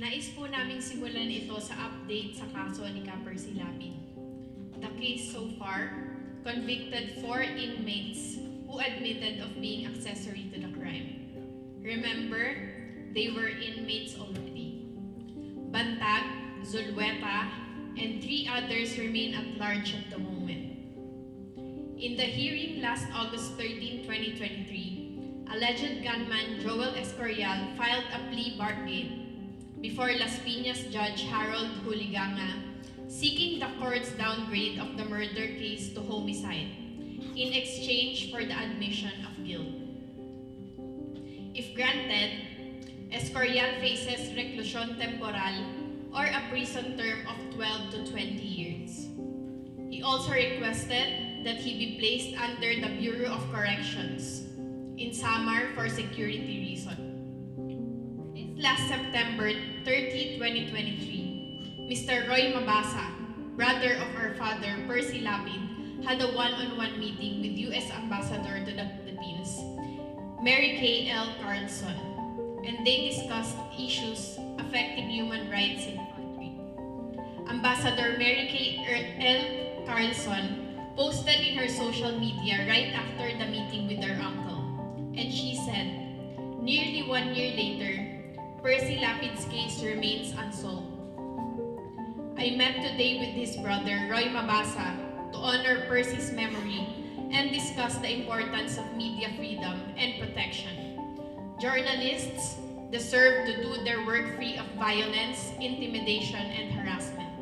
Nais po naming simulan ito sa update sa kaso ni Kapper Silapid. The case so far convicted four inmates who admitted of being accessory to the crime. Remember, they were inmates already. Bantag, Zulweta, and three others remain at large at the moment. In the hearing last August 13, 2023, alleged gunman Joel Escorial filed a plea bargain before Las Piñas Judge Harold Huliganga, seeking the court's downgrade of the murder case to homicide in exchange for the admission of guilt. If granted, Escorial faces reclusion temporal or a prison term of 12 to 20 years. He also requested that he be placed under the Bureau of Corrections in Samar for security reasons. Last September 30, 2023, Mr. Roy Mabasa, brother of our father Percy Lapid, had a one-on-one meeting with U.S. Ambassador to the Philippines, Mary Kay L. Carlson, and they discussed issues affecting human rights in the country. Ambassador Mary Kay L. Carlson posted in her social media right after the meeting with her uncle, and she said, nearly one year later, Percy Lapid's case remains unsolved. I met today with his brother, Roy Mabasa, to honor Percy's memory and discuss the importance of media freedom and protection. Journalists deserve to do their work free of violence, intimidation, and harassment.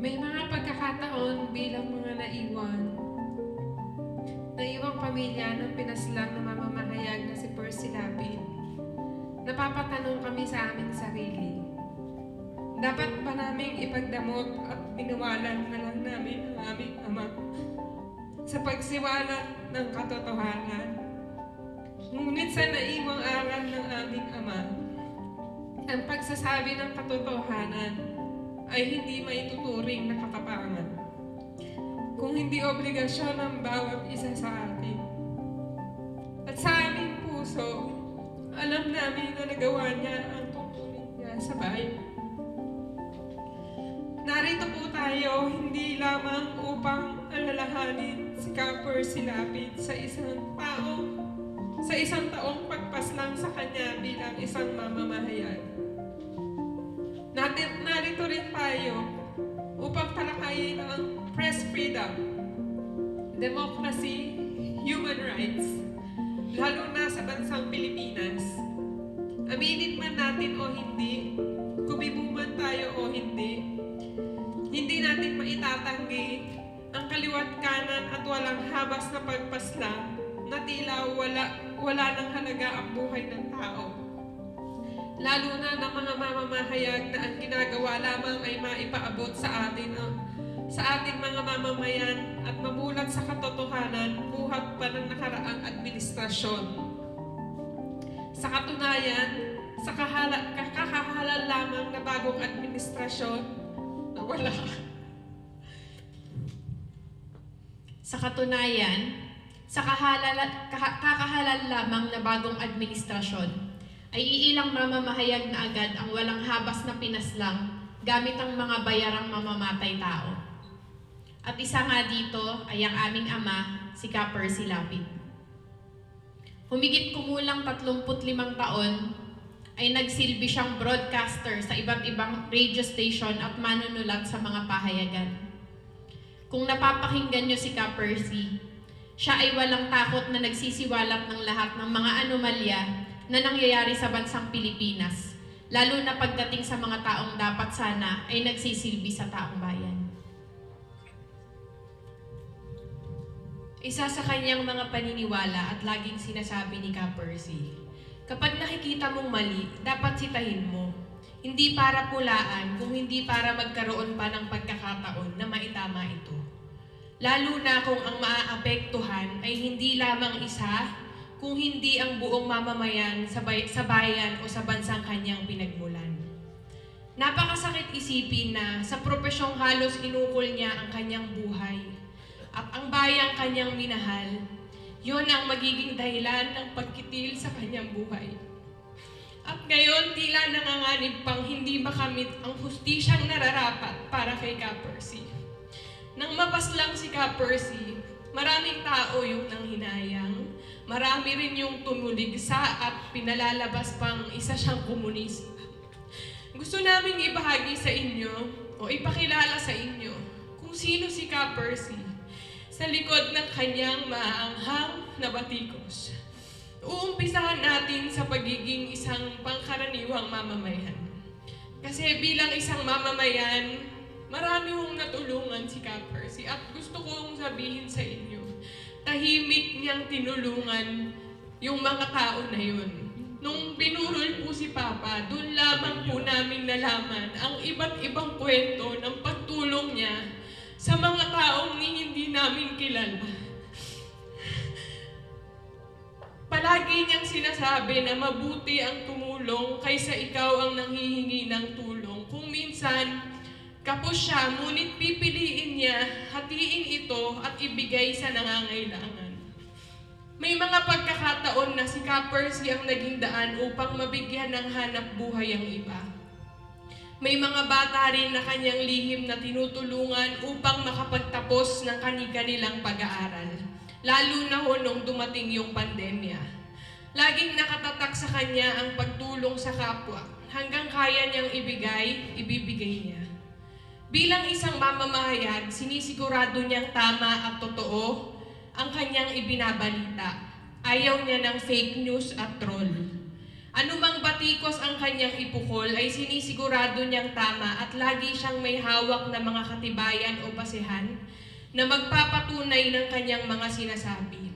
May mga pagkakataon bilang mga naiwan, naiwang pamilya ng pinaslang na na si Percy Lapid. Napapatanong kami sa aming sarili. Dapat ba naming ipagdamot at pinawalan na lang namin ang aming ama sa pagsiwalat ng katotohanan? Ngunit sa naiwang aral ng aming ama, ang pagsasabi ng katotohanan ay hindi maituturing na katapangan. Kung hindi obligasyon ng bawat isa sa atin. At sa aming puso, alam namin na nagawa niya ang tungkulin niya sa bayan. Narito po tayo hindi lamang upang alalahanin si Kapper Silapid sa isang tao, sa isang taong pagpaslang sa kanya bilang isang mamamahayag. Natin, narito rin tayo upang talakayin ang press freedom, democracy, human rights, Aminin man natin o hindi, kumibo man tayo o hindi, hindi natin maitatanggi ang kaliwat kanan at walang habas na pagpaslang na tila wala, wala ng halaga ang buhay ng tao lalo na ng mga mamamahayag na ang ginagawa lamang ay maipaabot sa atin ang sa ating mga mamamayan at mamulat sa katotohanan buhat pa ng nakaraang administrasyon. Sa katunayan, sa kahala, kakahalal lamang na bagong administrasyon na wala. Sa katunayan, sa kahalal, kaka- kakahalal lamang na bagong administrasyon, ay iilang mamamahayag na agad ang walang habas na pinaslang gamit ang mga bayarang mamamatay tao. At isa nga dito ay ang aming ama, si Ka Percy Lapid. Humigit kumulang 35 taon ay nagsilbi siyang broadcaster sa iba't ibang radio station at manunulat sa mga pahayagan. Kung napapakinggan niyo si Ka Percy, siya ay walang takot na nagsisiwalat ng lahat ng mga anomalya na nangyayari sa bansang Pilipinas, lalo na pagdating sa mga taong dapat sana ay nagsisilbi sa taong bayan. Isa sa kanyang mga paniniwala at laging sinasabi ni Ka Percy, kapag nakikita mong mali, dapat sitahin mo. Hindi para pulaan, kung hindi para magkaroon pa ng pagkakataon na maitama ito. Lalo na kung ang maaapektuhan ay hindi lamang isa, kung hindi ang buong mamamayan sa, bay- sa bayan o sa bansang kanyang pinagmulan. Napakasakit isipin na sa propesyong halos inukol niya ang kanyang buhay at ang bayang kanyang minahal, yun ang magiging dahilan ng pagkitil sa kanyang buhay. At ngayon, tila nanganganib pang hindi makamit ang hustisyang nararapat para kay Ka Percy. Nang mapaslang si Ka Percy, maraming tao yung nanghinayang, marami rin yung tumuligsa at pinalalabas pang isa siyang komunista. Gusto naming ibahagi sa inyo o ipakilala sa inyo kung sino si Ka Percy sa likod ng kanyang maaanghang na batikos. Uumpisahan natin sa pagiging isang pangkaraniwang mamamayan. Kasi bilang isang mamamayan, marami hong natulungan si Ka Percy at gusto kong sabihin sa inyo, tahimik niyang tinulungan yung mga tao na yun. Nung binurol po si Papa, doon lamang po namin nalaman ang iba't ibang kwento ng pagtulong niya sa mga hindi namin kilala. Palagi niyang sinasabi na mabuti ang tumulong kaysa ikaw ang nanghihingi ng tulong. Kung minsan, kapos siya, ngunit pipiliin niya, hatiin ito at ibigay sa nangangailangan. May mga pagkakataon na si Ka Percy ang naging daan upang mabigyan ng hanap buhay ang iba. May mga bata rin na kanyang lihim na tinutulungan upang makapagtapos ng kanilang pag-aaral. Lalo na ho nung dumating yung pandemya. Laging nakatatak sa kanya ang pagtulong sa kapwa. Hanggang kaya niyang ibigay, ibibigay niya. Bilang isang mamamahayag, sinisigurado niyang tama at totoo ang kanyang ibinabalita. Ayaw niya ng fake news at troll. Anumang batikos ang kanyang ipukol ay sinisigurado niyang tama at lagi siyang may hawak na mga katibayan o basehan na magpapatunay ng kanyang mga sinasabi.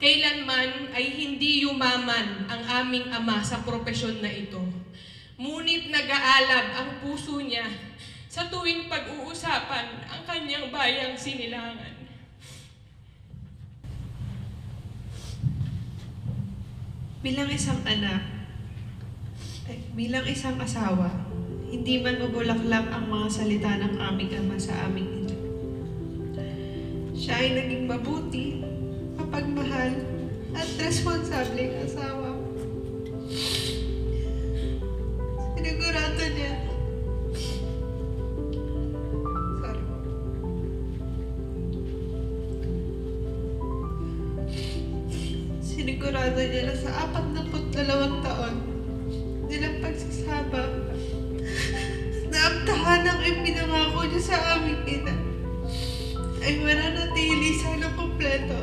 Kailanman ay hindi yumaman ang aming ama sa propesyon na ito. Ngunit nag-aalab ang puso niya sa tuwing pag-uusapan ang kanyang bayang sinilangan. Bilang isang anak, bilang isang asawa, hindi man mabulaklak ang mga salita ng aming ama sa aming ina. Siya ay naging mabuti, mapagmahal, at responsableng asawa. Sinigurado niya. Sorry. Sinigurado niya na sa apat na dalawang taon ipinangako niya sa aming ina. Ay mananatili sana kompleto,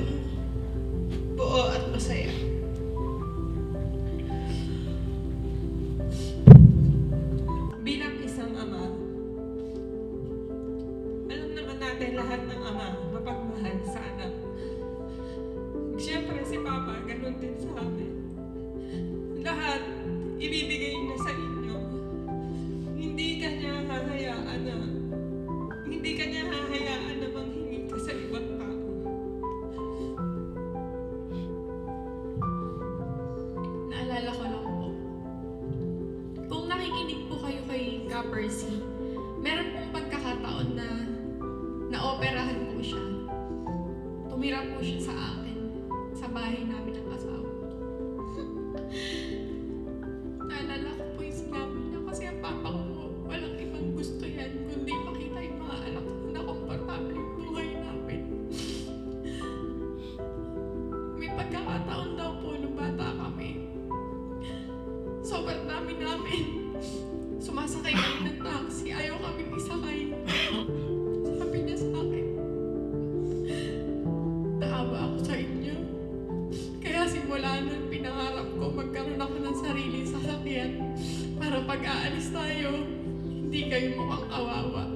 para pag aalis tayo, hindi kayo mukhang kawawa.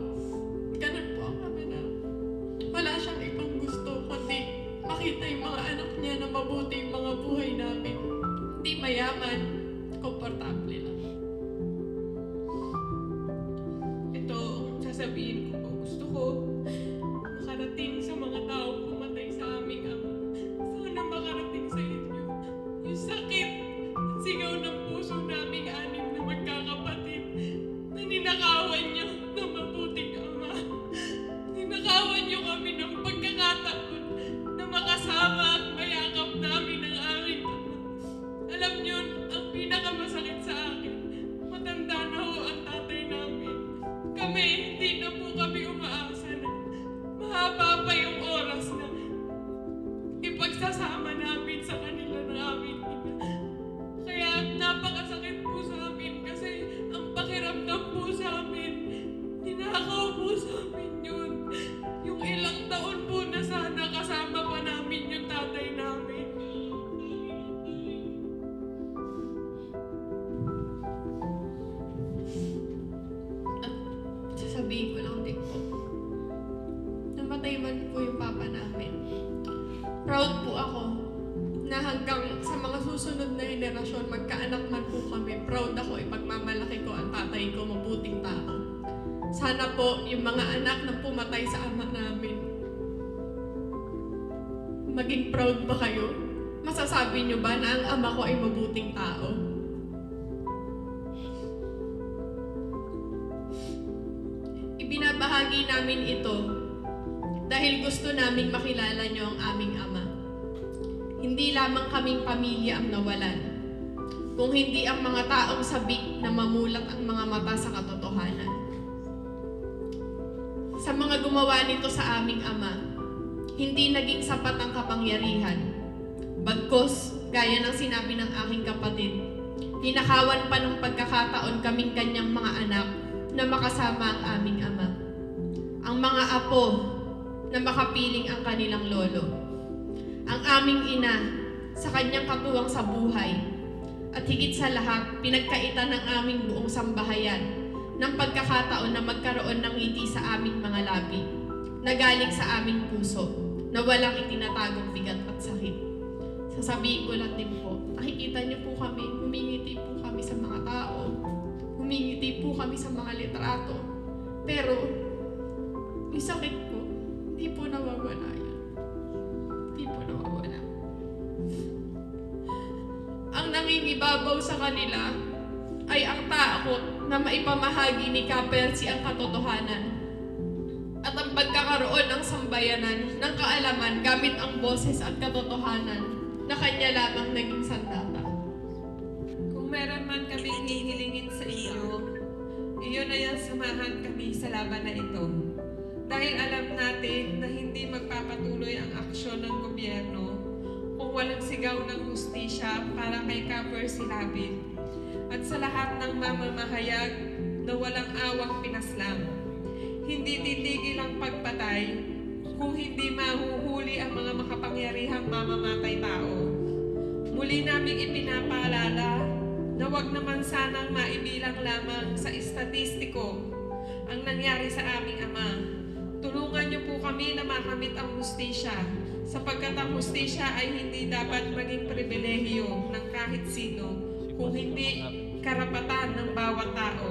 Susunod na henerasyon, magkaanak man po kami, proud ako ipagmamalaki ko ang tatay ko, mabuting tao. Sana po yung mga anak na pumatay sa ama namin, maging proud ba kayo? Masasabi nyo ba na ang ama ko ay mabuting tao? Ibinabahagi namin ito dahil gusto naming makilala nyo ang aming. Hindi lamang kaming pamilya ang nawalan, kung hindi ang mga taong sabik na mamulat ang mga mata sa katotohanan. Sa mga gumawa nito sa aming ama, hindi naging sapat ang kapangyarihan. Bagkos, gaya ng sinabi ng aking kapatid, hinakawan pa ng pagkakataon kaming kanyang mga anak na makasama ang aming ama. Ang mga apo na makapiling ang kanilang lolo. Ang aming ina sa kanyang katuwang sa buhay. At higit sa lahat, pinagkaitan ng aming buong sambahayan ng pagkakataon na magkaroon ng ngiti sa aming mga labi na galing sa aming puso na walang itinatagong bigat at sakit. Sasabihin ko lang din po, nakikita niyo po kami, humingiti po kami sa mga tao, humingiti po kami sa mga litrato, pero yung sakit ko, hindi po nawawala nangingibabaw sa kanila ay ang takot na maipamahagi ni Kapersi ang katotohanan at ang pagkakaroon ng sambayanan ng kaalaman gamit ang boses at katotohanan na kanya lamang naging sandata. Kung meron man kaming hihilingin sa inyo, iyon na yan samahan kami sa laban na ito. Dahil alam natin na hindi magpapatuloy ang aksyon ng gobyerno walang sigaw ng hustisya para kay Kapper Silabit at sa lahat ng mamamahayag na walang awang pinaslang. Hindi titigil ang pagpatay kung hindi mahuhuli ang mga makapangyarihang mamamatay tao. Muli naming ipinapaalala na wag naman sanang maibilang lamang sa estatistiko ang nangyari sa aming ama. Tulungan niyo po kami na makamit ang hustisya sapagkat ang hustisya ay hindi dapat maging pribilehiyo ng kahit sino kung hindi karapatan ng bawat tao